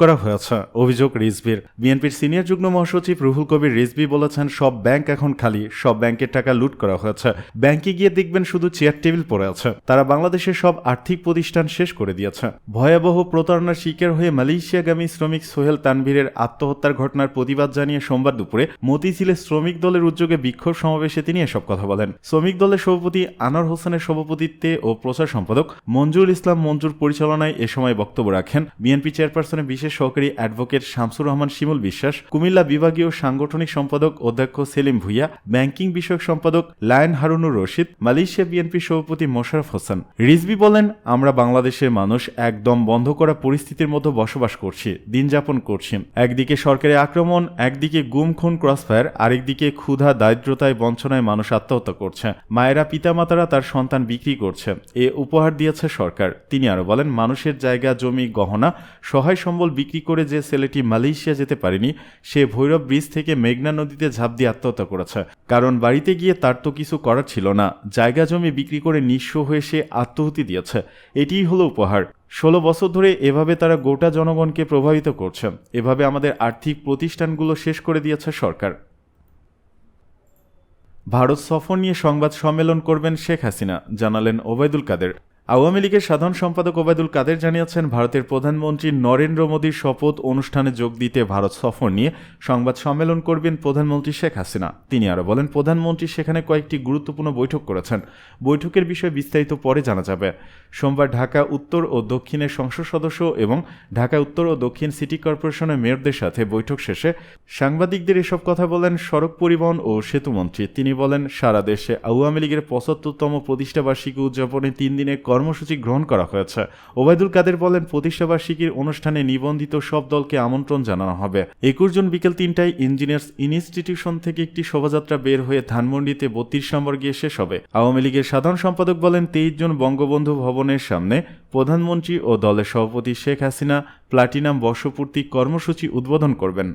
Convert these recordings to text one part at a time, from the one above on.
করা হয়েছে। অভিযোগ, রিজভির। বিএনপির সিনিয়র যুগ্ম মহাসচিব রুহুল কবির রিজভি বলেছেন, সব ব্যাংক এখন খালি, সব ব্যাংকের টাকা লুট করা হয়েছে। ব্যাংকে গিয়ে দেখবেন শুধু চেয়ার টেবিল পড়ে আছে। তারা বাংলাদেশের সব আর্থিক প্রতিষ্ঠান শেষ করে দিয়েছে। ভয়াবহ প্রতারণার শিকার হয়ে মালয়েশিয়াগামী শ্রমিক সোহেল তানভীরের আত্মহত্যার ঘটনার প্রতিবাদ জানিয়ে সোমবার দুপুরে মতিঝিলে শ্রমিক দলের উদ্যোগে বিক্ষোভ সমাবেশে তিনি এসব কথা বলেন। শ্রমিক দলের সভাপতি আনোয়ার হোসেনের সভাপতিত্বে ও প্রচার সম্পাদক মঞ্জুর ইসলাম মঞ্জুর পরিচালনায় এ সময় বক্তব্য রাখেন। বিএনপি চেয়ারপারসনের বিশেষ সহকারী অ্যাডভোকেট শামসুর রহমান শিমুল বিশ্বাস, কুমিল্লা বিভাগীয় সাংগঠনিক সম্পাদক অধ্যক্ষ সেলিম ভুইয়া, ব্যাংকিং বিষয়ক সম্পাদক lion Harunur Rashid, Malaysia BNP সভাপতি মোশারফ হোসেন। রিজবি বলেন, আমরা বাংলাদেশের মানুষ একদম বন্ধ করা পরিস্থিতির মধ্যে বসবাস করছি, দিন যাপন করছি। একদিকে সরকারি আক্রমণ, একদিকে গুম, খুন, ক্রসফায়ার, আরেকদিকে ক্ষুধা, দারিদ্রতায়, বঞ্চনায় মানুষ আত্মহত্যা করছে। মায়েরা, পিতামাতারা তার সন্তান বিক্রি করছে। এ উপহার দিয়েছে সরকার। তিনি আরও বলেন, মানুষের জায়গা, জমি, গহনা সহায় সম্বল বিক্রি করে যে ছেলেটি মালয়েশিয়া যেতে পারেনি, সে ভৈরব ব্রিজ থেকে মেঘনা নদীতে ঝাঁপ দিয়ে আত্মহত্যা করেছে। কারণ বাড়িতে গিয়ে তার তো কিছু করার ছিল না। জায়গা জমি বিক্রি করে নিঃস্ব হয়ে সে আত্মহতি দিয়েছে। এটিই হলো উপহার। ষোলো বছর ধরে এভাবে তারা গোটা জনগণকে প্রভাবিত করছে। এভাবে আমাদের আর্থিক প্রতিষ্ঠানগুলো শেষ করে দিয়েছে সরকার। ভারত সফর নিয়ে সংবাদ সম্মেলন করবেন শেখ হাসিনা, জানালেন ওবায়দুল কাদের। আওয়ামী লীগের সাধারণ সম্পাদক ওবায়দুল কাদের জানিয়েছেন, ভারতের প্রধানমন্ত্রী নরেন্দ্র মোদীর শপথ অনুষ্ঠানে যোগ দিতে ভারত সফর নিয়ে সংবাদ সম্মেলন করবেন প্রধানমন্ত্রী শেখ হাসিনা। তিনি আরও বলেন, প্রধানমন্ত্রী সেখানে কয়েকটি গুরুত্বপূর্ণ বৈঠক করেছেন। বৈঠকের বিষয়ে বিস্তারিত পরে জানা যাবে। সোমবার ঢাকা উত্তর ও দক্ষিণের সংসদ সদস্য এবং ঢাকা উত্তর ও দক্ষিণ সিটি কর্পোরেশনের মেয়রদের সাথে বৈঠক শেষে সাংবাদিকদের এসব কথা বলেন সড়ক পরিবহন ও সেতুমন্ত্রী। তিনি বলেন, সারা দেশে আওয়ামী লীগের পঁচাত্তরতম প্রতিষ্ঠাবার্ষিকী উদযাপনে তিন দিনের কর্মসূচি গ্রহণ করা হয়েছে। ওবায়দুল কাদের বলেন, প্রতিষ্ঠাবার্ষিকীর অনুষ্ঠানে নিবন্ধিত সব দলকে আমন্ত্রণ জানানো হবে। একুশ জুন বিকেল তিনটায় ইঞ্জিনিয়ার্স ইনস্টিটিউশন থেকে একটি শোভাযাত্রা বের হয়ে ধানমন্ডিতে বত্রিশ নম্বর গিয়ে শেষ হবে। আওয়ামী লীগের সাধারণ সম্পাদক বলেন, তেইশ জন বঙ্গবন্ধু ভবনের সামনে প্রধানমন্ত্রী ও দলের সভাপতি শেখ হাসিনা প্লাটিনাম বর্ষপূর্তি কর্মসূচি উদ্বোধন করবেন।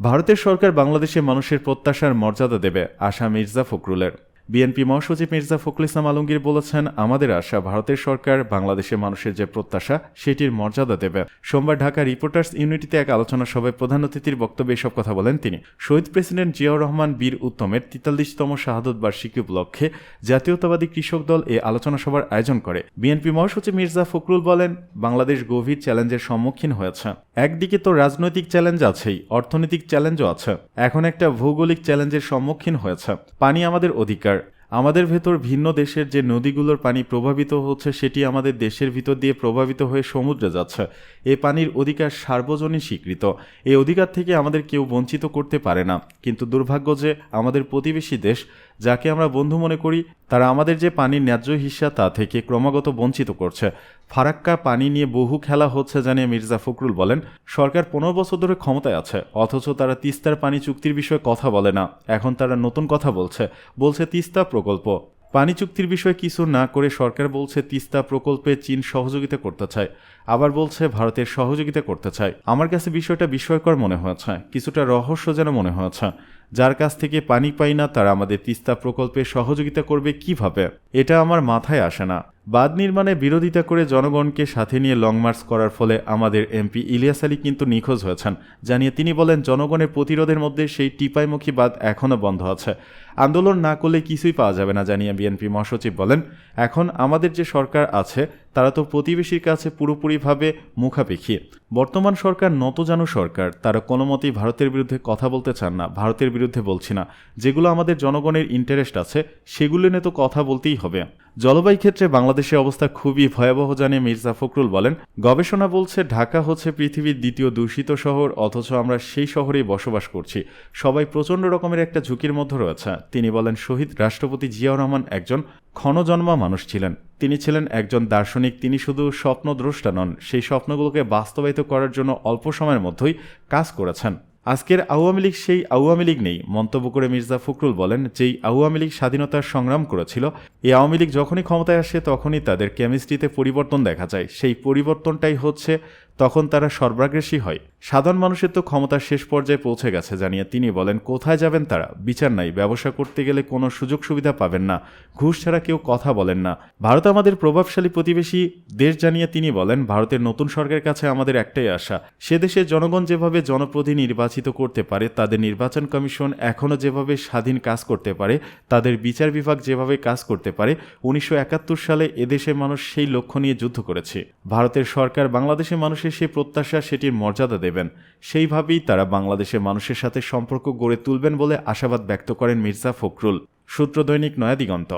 ভারতের সরকার বাংলাদেশে মানুষের প্রত্যাশার মর্যাদা দেবে, আশা মির্জা ফখরুলের। বিএনপি মহাসচিব মির্জা ফখরুল ইসলাম আলমগীর বলেছেন, আমাদের আশা ভারতের সরকার বাংলাদেশের মানুষের যে প্রত্যাশা, সেটির মর্যাদা দেবে। সোমবার ঢাকা রিপোর্টার্স ইউনিটিতে এক আলোচনা সভায় প্রধান অতিথির বক্তব্যে এসব কথা বলেন তিনি। শহীদ প্রেসিডেন্ট জিয়াউর রহমান বীর উত্তমের তেতাল্লিশতম শাহাদত বার্ষিকী উপলক্ষে জাতীয়তাবাদী কৃষক দল এ আলোচনা সভার আয়োজন করে। বিএনপি মহাসচিব মির্জা ফখরুল বলেন, বাংলাদেশ গভীর চ্যালেঞ্জের সম্মুখীন হয়েছে। একদিকে তো রাজনৈতিক চ্যালেঞ্জ আছেই, অর্থনৈতিক চ্যালেঞ্জও আছে। এখন একটা ভৌগোলিক চ্যালেঞ্জের সম্মুখীন হয়েছে। পানি আমাদের অধিকার। আমাদের ভেতর ভিন্ন দেশের যে নদীগুলোর পানি প্রভাবিত হচ্ছে, সেটি আমাদের দেশের ভিতর দিয়ে প্রভাবিত হয়ে সমুদ্রে যাচ্ছে। এ পানির অধিকার সার্বজনীন স্বীকৃত। এই অধিকার থেকে আমাদের কেউ বঞ্চিত করতে পারে না। কিন্তু দুর্ভাগ্য যে আমাদের প্রতিবেশী দেশ যাকে আমরা বন্ধু মনে করি, তারা আমাদের যে পানির ন্যায্য হিসা তা থেকে ক্রমাগত বঞ্চিত করছে। ফারাক্কা পানি নিয়ে বহু খেলা হচ্ছে জানিয়ে মির্জা ফখরুল বলেন, সরকার পনেরো বছর ধরে ক্ষমতায় আছে, অথচ তারা তিস্তার পানি চুক্তির বিষয়ে কথা বলে না। এখন তারা নতুন কথা বলছে বলছে তিস্তা প্রকল্প। পানি চুক্তির বিষয়ে কিছু না করে সরকার বলছে তিস্তা প্রকল্পে চীন সহযোগিতা করতে চায়, আবার বলছে ভারতের সহযোগিতা করতে চায়। আমার কাছে বিষয়টা বিস্ময়কর মনে হয়েছে, কিছুটা রহস্য যেন মনে হয়েছে। যার কাছ থেকে পানি পাই না, তারা আমাদের তিস্তা প্রকল্পে সহযোগিতা করবে কীভাবে? এটা আমার মাথায় আসে না। বাঁধ নির্মাণে বিরোধিতা করে জনগণকে সাথে নিয়ে লং মার্চ করার ফলে আমাদের এমপি ইলিয়াস আলী কিন্তু নিখোঁজ হয়েছেন। জানিয়ে তিনি বলেন, জনগণের প্রতিরোধের মধ্যে সেই টিপাইমুখী বাঁধ এখনও বন্ধ আছে। আন্দোলন না করলে কিছুই পাওয়া যাবে না, জানিয়ে বিএনপি মহাসচিব বলেন। এখন আমাদের যে সরকার আছে, তারা তো প্রতিবেশীর কাছে পুরোপুরিভাবে মুখাপেক্ষী। বর্তমান সরকার নতজানু সরকার, তারা কোনো মতেই ভারতের বিরুদ্ধে কথা বলতে চান না, ভারতের বিরুদ্ধে বলছি না। যেগুলো আমাদের জনগণের ইন্টারেস্ট আছে, সেগুলো নিয়ে তো কথা বলতেই হবে। জলবায়ু ক্ষেত্রে বাংলাদেশের অবস্থা খুবই ভয়াবহ, জানিয়ে মির্জা ফখরুল বলেন। গবেষণা বলছে, ঢাকা হচ্ছে পৃথিবীর দ্বিতীয় দূষিত শহর, অথচ আমরা সেই শহরেই বসবাস করছি। সবাই প্রচণ্ড রকমের একটা ঝুঁকির মধ্যে রয়েছে। তিনি বলেন, শহীদ রাষ্ট্রপতি জিয়াউর রহমান একজন ক্ষণজন্মা মানুষ ছিলেন। তিনি ছিলেন একজন দার্শনিক। তিনি শুধু স্বপ্নদ্রষ্টা নন, সেই স্বপ্নগুলোকে বাস্তবায়িত করার জন্য অল্প সময়ের মধ্যেই কাজ করেছেন। আজকের আওয়ামী লীগ সেই আওয়ামী লীগ নেই। মন্তব্য করে মির্জা ফখরুল বলেন, যেই আওয়ামী লীগ স্বাধীনতার সংগ্রাম করেছিল, এই আওয়ামী লীগ যখনই ক্ষমতায় আসে তখনই তাদের কেমিস্ট্রিতে পরিবর্তন দেখা যায়। সেই পরিবর্তনটাই হচ্ছে তখন তারা সর্বাগ্রেসী হয়। সাধারণ মানুষের তো ক্ষমতার শেষ পর্যায়ে পৌঁছে গেছে জানিয়ে তিনি বলেন, কোথায় যাবেন তারা? বিচার নাই, ব্যবসা করতে গেলে কোনো সুযোগ সুবিধা পাবেন না, ঘুষ ছাড়া কেউ কথা বলেন না। ভারত আমাদের প্রভাবশালী প্রতিবেশী দেশ জানিয়ে তিনি বলেন, ভারতের নতুন সরকারের কাছে আমাদের একটাই আশা, সে দেশের জনগণ যেভাবে জনপ্রতিনিধি নির্বাচিত করতে পারে, তাদের নির্বাচন কমিশন এখনও যেভাবে স্বাধীন কাজ করতে পারে, তাদের বিচার বিভাগ যেভাবে কাজ করতে পারে, উনিশশো একাত্তর সালে এদেশের মানুষ সেই লক্ষ্য নিয়ে যুদ্ধ করেছে। ভারতের সরকার বাংলাদেশের মানুষের সেই প্রত্যাশা, সেটির মর্যাদা দেবেন। সেইভাবেই তারা বাংলাদেশের মানুষের সাথে সম্পর্ক গড়ে তুলবেন বলে আশাবাদ ব্যক্ত করেন মির্জা ফখরুল। সূত্র দৈনিক নয়াদিগন্ত।